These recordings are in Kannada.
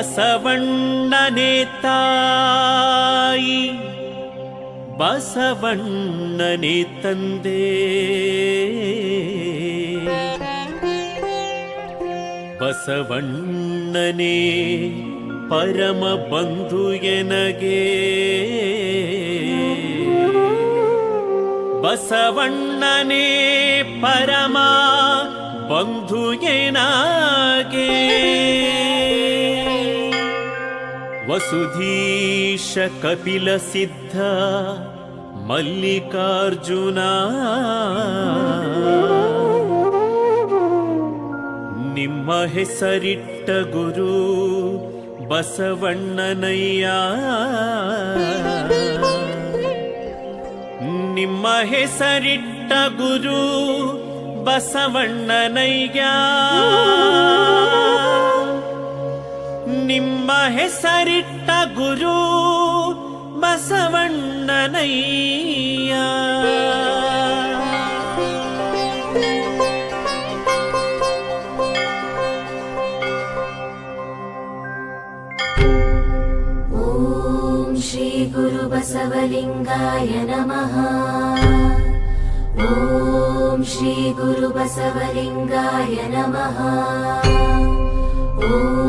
ಬಸವಣ್ಣನೇ ತಾಯಿ ಬಸವಣ್ಣನೆ ತಂದೆ. ಬಸವಣ್ಣನೇ ಪರಮ ಬಂಧು ಎನಗೆ. ಬಸವಣ್ಣನೇ ಪರಮ ಬಂಧು ಎನಗೆ. ವಸುಧೀಶ ಕಪಿಲ ಸಿದ್ಧ ಮಲ್ಲಿಕಾರ್ಜುನ. ನಿಮ್ಮ ಹೆಸರಿಟ್ಟ ಗುರು ಬಸವಣ್ಣನಯ್ಯ. ನಿಮ್ಮ ಹೆಸರಿಟ್ಟ ಗುರು ಬಸವಣ್ಣನಯ್ಯ. ನಿಮ್ಮ ಹೆಸರಿಟ್ಟ ಗುರು ಬಸವಣ್ಣನಯ್ಯ ॐ श्रीगुरुबसवलिङ्गाय नमः ॐ श्रीगुरुबसवलिङ्गाय नमः ॐ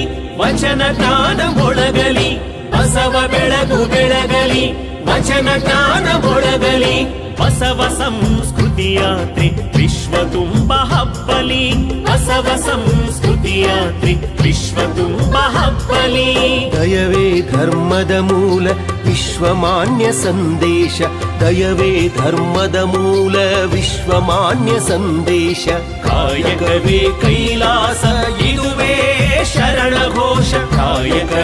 ಬೆಳಗಲಿ ವಚನ ಜ್ಞಾನ ಮೊಳಗಲಿ ಬಸವ ಬೆಳಗು ಬೆಳಗಲಿ ವಚನ ಜ್ಞಾನ ಮೊಳಗಲಿ ಬಸವ ಸಂಸ್ಕೃತಿ ಯಾತ್ರೆ ವಿಶ್ವ ತುಂಬ ಹಬ್ಬಲಿ. ಬಸವ ಸಂಸ್ಕೃತಿ ಯಾತ್ರೆ ವಿಶ್ವ ತುಂಬ ಹಬ್ಬಲಿ. ದಯವೇ ಧರ್ಮದ ಮೂಲ ವಿಶ್ವಮಾನ್ಯ ಸಂದೇಶ. ದಯವೇ ಧರ್ಮದ ಮೂಲ ವಿಶ್ವಮಾನ್ಯ ಸಂದೇಶ. ಕಾಯಕವೇ ಕೈಲಾಸ ಇದುವೇ.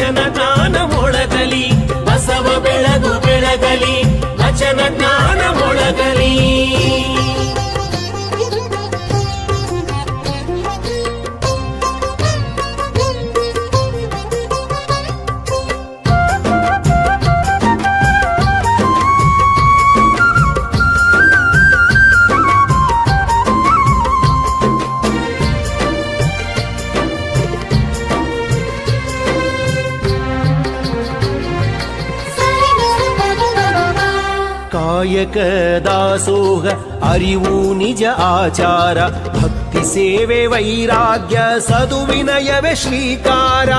ವಚನ ಕಾಯಕ ದಾಸೋಹ ಅರಿವು ನಿಜ ಆಚಾರ ಭಕ್ತಿ ಸೇವೆ ವೈರಾಗ್ಯ ಸದುವಿನಯವೇ ಶ್ರೀಕಾರ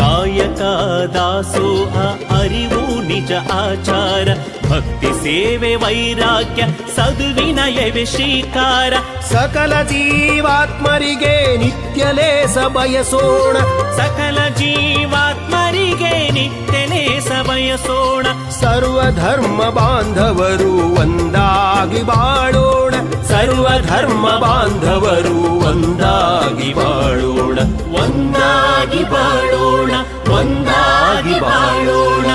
ಕಾಯಕ ದಾಸೋಹ ಅರಿವು ನಿಜ ಆಚಾರ ಭಕ್ತಿ ಸೇವೆ ವೈರಾಗ್ಯ ಸದುವಿನಯವೇ ಶ್ರೀಕಾರ ಸಕಲ ಜೀವಾತ್ಮರಿಗೆ ನಿತ್ಯಲೇಸ ಬಯಸೋಣ. ಸಕಲ ಜೀವಾತ್ಮರಿಗೆ ನಿತ್ಯನೇ ಬಯಸೋಣ. ಸರ್ವಧರ್ಮ ಬಾಂಧವರು ಒಂದಾಗಿ ಬಾಳೋಣ. ಸರ್ವಧರ್ಮ ಬಾಂಧವರು ಒಂದಾಗಿ ಬಾಳೋಣ. ಒಂದಾಗಿ ಬಾಳೋಣ. ಒಂದಾಗಿ ಬಾಳೋಣ.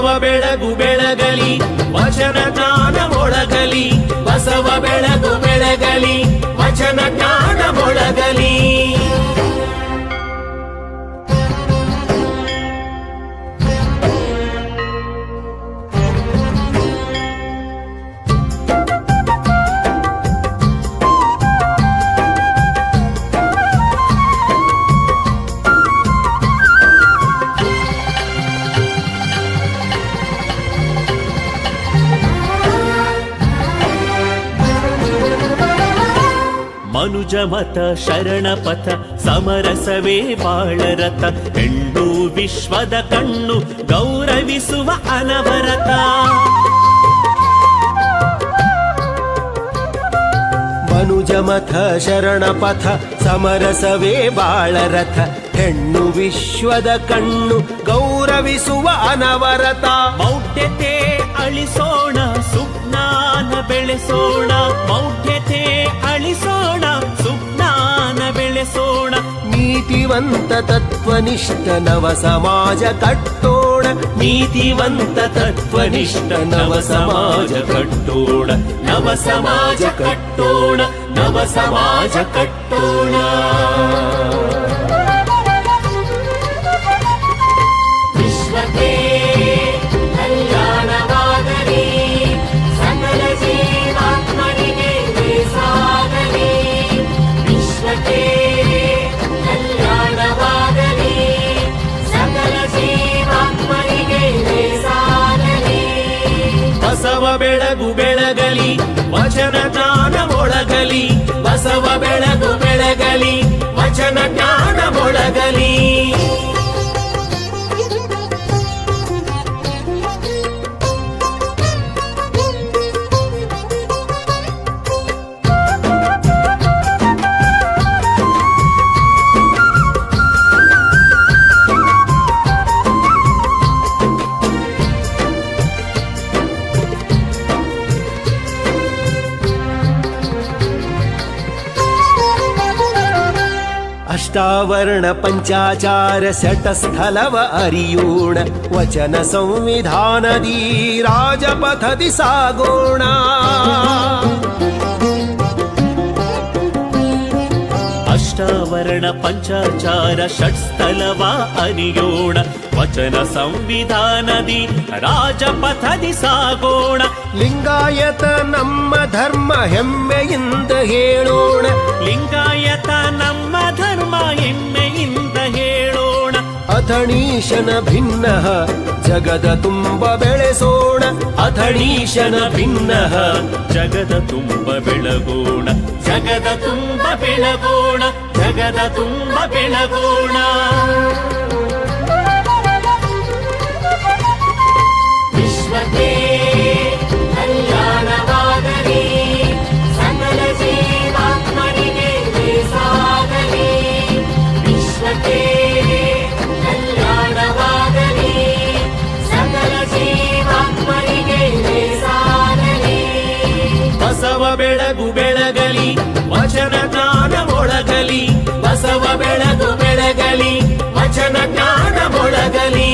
ಬಸವ ಬೆಳಗು ಬೆಳಗಲಿ ವಚನ ಜ್ಞಾನ ಮೊಳಗಲಿ ಬಸವ ಬೆಳಗು ಬೆಳಗಲಿ ವಚನ ಜ್ಞಾನ ಮೊಳಗಲಿ. ಮನುಜಮತ ಶರಣಪಥ ಸಮರಸವೇ ಬಾಳರಥ. ಹೆಣ್ಣು ವಿಶ್ವದ ಕಣ್ಣು ಗೌರವಿಸುವ ಅನವರತ. ಮನುಜಮಥ ಶರಣಪಥ ಸಮರಸವೇ ಬಾಳರಥ. ಹೆಣ್ಣು ವಿಶ್ವದ ಕಣ್ಣು ಗೌರವಿಸುವ ಅನವರತ ಮೌಢ್ಯತೆ ಅಳಿಸೋಣ ಸುಜ್ಞಾನ ಬೆಳೆಸೋಣ. ಮೌಢ್ಯತೆ ಅಳಿಸೋಣ ನೀತಿವಂತ ತತ್ವನಿಷ್ಠ ನವ ಸಮಾಜ ಕಟ್ಟೋಣ ನೀತಿವಂತ ತತ್ವನಿಷ್ಠ ನವ ಸಮಾಜ ಕಟ್ಟೋಣ ನವ ಸಮಾಜ ಕಟ್ಟೋಣ ನವ ಸಮಾಜ ಕಟ್ಟೋಣ ಜ್ಞಾನ अष्टावर्ण पञ्चाचार षट् स्थल वा अरियोण। वचन संविधानी राजपथति सागोणा अष्टावर्ण पञ्चाचार षट्स्थलवा स्थल अरियोण। ವಚನ ಸಂವಿಧಾನದಿ ರಾಜಪಥದಿ ಸಾಗೋಣ. ಲಿಂಗಾಯತ ನಮ್ಮ ಧರ್ಮ ಹೆಮ್ಮೆಯಿಂದ ಹೇಳೋಣ. ಲಿಂಗಾಯತ ನಮ್ಮ ಧರ್ಮ ಹೆಮ್ಮೆಯಿಂದ ಹೇಳೋಣ. ಅಥಣೀಶನ ಭಿನ್ನ ಜಗದ ತುಂಬ ಬೆಳೆಸೋಣ. ಅಥಣೀಶನ ಭಿನ್ನ ಜಗದ ತುಂಬ ಬೆಳಗೋಣ. ಜಗದ ತುಂಬ ಬೆಳಗೋಣ ಜಗದ ತುಂಬ ಬೆಳಗೋಣ. ವಚನ ಜ್ಞಾನ ಮೊಳಗಲಿ ಬಸವ ಬೆಳಗು ಬೆಳಗಲಿ ವಚನ ಜ್ಞಾನ ಮೊಳಗಲಿ